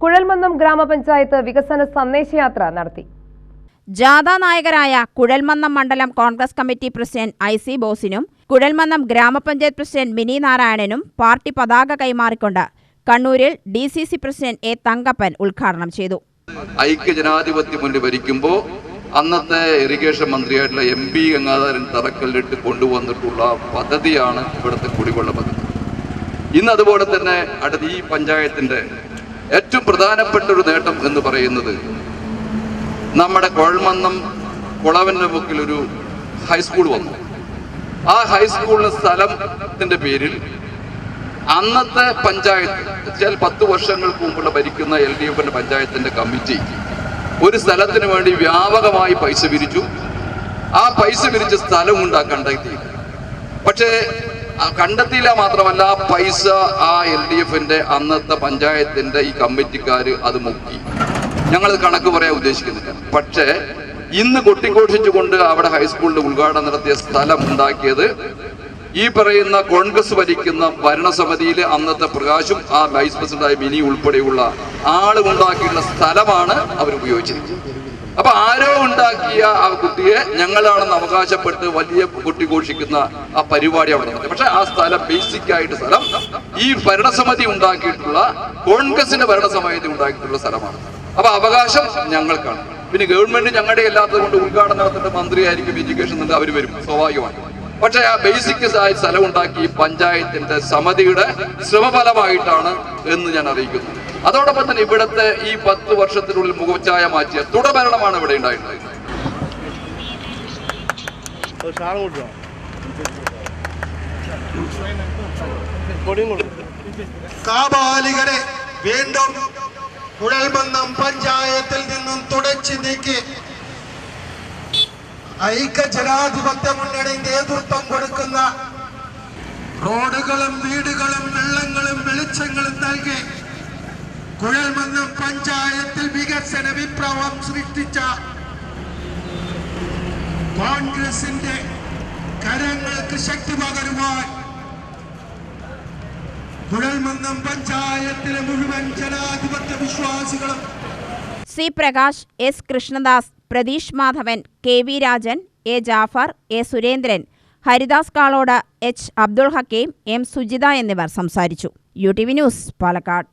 കുഴൽമന്നം ഗ്രാമപഞ്ചായത്ത് വികസന സന്ദേശയാത്ര നടത്തി. ജാഥാ നായകരായ കുഴൽമന്നം മണ്ഡലം Congress committee president I C ബോസിനും Kuzhalmannam ഗ്രാമപഞ്ചായത്ത് പ്രസിഡന്റ് മിനി നാരായണനും പാർട്ടി പതാക കൈമാറിക്കൊണ്ട് കണ്ണൂരിൽ D C C president A Thankappan ഉദ്ഘാടനം ചെയ്തു. ഐക്യ ജനാധിപത്യ മുന്നിൽ ഭരിക്കുമ്പോൾ അന്നത്തെ ഇറിഗേഷൻ മന്ത്രിയായിട്ടുള്ള എം പി ഗംഗാധരൻ തറക്കല്ലിട്ട് കൊണ്ടുവന്നിട്ടുള്ള പദ്ധതിയാണ് ഇവിടുത്തെ കുടിവെള്ള പദ്ധതി. ഇന്ന് അതുപോലെ തന്നെ അടുത്ത ഈ പഞ്ചായത്തിന്റെ ഏറ്റവും പ്രധാനപ്പെട്ട ഒരു നേട്ടം എന്ന് പറയുന്നത് നമ്മുടെ കുഴൽമന്നം കുളവന്റെ മുക്കിൽ ഒരു ഹൈസ്കൂൾ വന്നു. ആ ഹൈസ്കൂളിന് സ്ഥലത്തിന്റെ പേരിൽ അന്നത്തെ പഞ്ചായത്ത് വെച്ചാൽ പത്ത് വർഷങ്ങൾക്ക് മുമ്പുള്ള ഭരിക്കുന്ന എൽ ഡി എഫിന്റെ പഞ്ചായത്തിന്റെ കമ്മിറ്റി ഒരു സ്ഥലത്തിന് വേണ്ടി വ്യാപകമായി പൈസ പിരിച്ചു ആ പൈസ പിരിച്ച് സ്ഥലം ഉണ്ടാക്കാൻ കണ്ടെത്തി പക്ഷേ കണ്ടെത്തിയില്ല മാത്രമല്ല പൈസ ആ എൽ ഡി എഫിന്റെ അന്നത്തെ പഞ്ചായത്തിന്റെ ഈ കമ്മിറ്റിക്കാർ അത് മുക്കി. ഞങ്ങൾ കണക്ക് പറയാൻ ഉദ്ദേശിക്കുന്നില്ല. പക്ഷേ ഇന്ന് കൊട്ടിഘോഷിച്ചുകൊണ്ട് അവിടെ ഹൈസ്കൂളിൽ ഉദ്ഘാടനം നടത്തിയ സ്ഥലം ഉണ്ടാക്കിയത് ഈ പറയുന്ന കോൺഗ്രസ് ഭരിക്കുന്ന ഭരണസമിതിയിലെ അന്നത്തെ പ്രകാശും ആ വൈസ് പ്രസിഡന്റായ മിനി ഉൾപ്പെടെയുള്ള ആളുണ്ടാക്കിയിട്ടുള്ള സ്ഥലമാണ് അവർ ഉപയോഗിച്ചിരിക്കുന്നത്. അപ്പൊ ആരോ ഉണ്ടാക്കിയ ആ കുട്ടിയെ ഞങ്ങളാണെന്ന് അവകാശപ്പെട്ട് വലിയ കുട്ടി ഘോഷിക്കുന്ന ആ പരിപാടി അവിടെ നടത്തി. പക്ഷെ ആ സ്ഥലം ബേസിക് ആയിട്ട് സ്ഥലം ഈ ഭരണസമിതി ഉണ്ടാക്കിയിട്ടുള്ള കോൺഗ്രസിന്റെ ഭരണസമിതി ഉണ്ടാക്കിയിട്ടുള്ള സ്ഥലമാണ്. അപ്പൊ അവകാശം ഞങ്ങൾക്കാണ്. പിന്നെ ഗവൺമെന്റ് ഞങ്ങളുടെ അല്ലാത്തത് കൊണ്ട് ഉദ്ഘാടനം നടത്തേണ്ട മന്ത്രിയായിരിക്കും എഡ്യൂക്കേഷൻ നിന്ന് അവർ വരും സ്വാഭാവികമാണ്. പക്ഷെ ആ ബേസിക് സ്ഥലം ഉണ്ടാക്കി പഞ്ചായത്തിന്റെ സമിതിയുടെ ശ്രമഫലമായിട്ടാണ് എന്ന് ഞാൻ അറിയിക്കുന്നു. അതോടൊപ്പം തന്നെ ഇവിടുത്തെ ഈ പത്ത് വർഷത്തിനുള്ളിൽ മുഖച്ചായ മാറ്റിയ തുടഭരണമാണ് ഇവിടെ ഉണ്ടായിട്ടുള്ളത്. കാബാലികരെ വീണ്ടും കുഴൽമന്നം പഞ്ചായത്തിൽ നിന്നും തുടച്ചു നീക്കി. ഐക്യ ജനാധിപത്യ മുന്നണി നേതൃത്വം കൊടുക്കുന്ന റോഡുകളും വീടുകളും വെള്ളങ്ങളും വെളിച്ചങ്ങളും നൽകി കുഴൽമന്നം പഞ്ചായത്തിൽ വികസന വിപ്ലവം സൃഷ്ടിച്ച കോൺഗ്രസിന്റെ കരങ്ങൾക്ക് ശക്തി പകരുവാൻ കുഴൽമന്നം പഞ്ചായത്തിലെ മുഴുവൻ ജനാധിപത്യ വിശ്വാസികളും C Prakash S Krishnadas Pratheesh Madhavan K V Rajan A Jafar A Surendran Haridas Kalod H Abdul Hakeem M Sujitha എന്നിവർ സംസാരിച്ചു. U T V news Palakkad.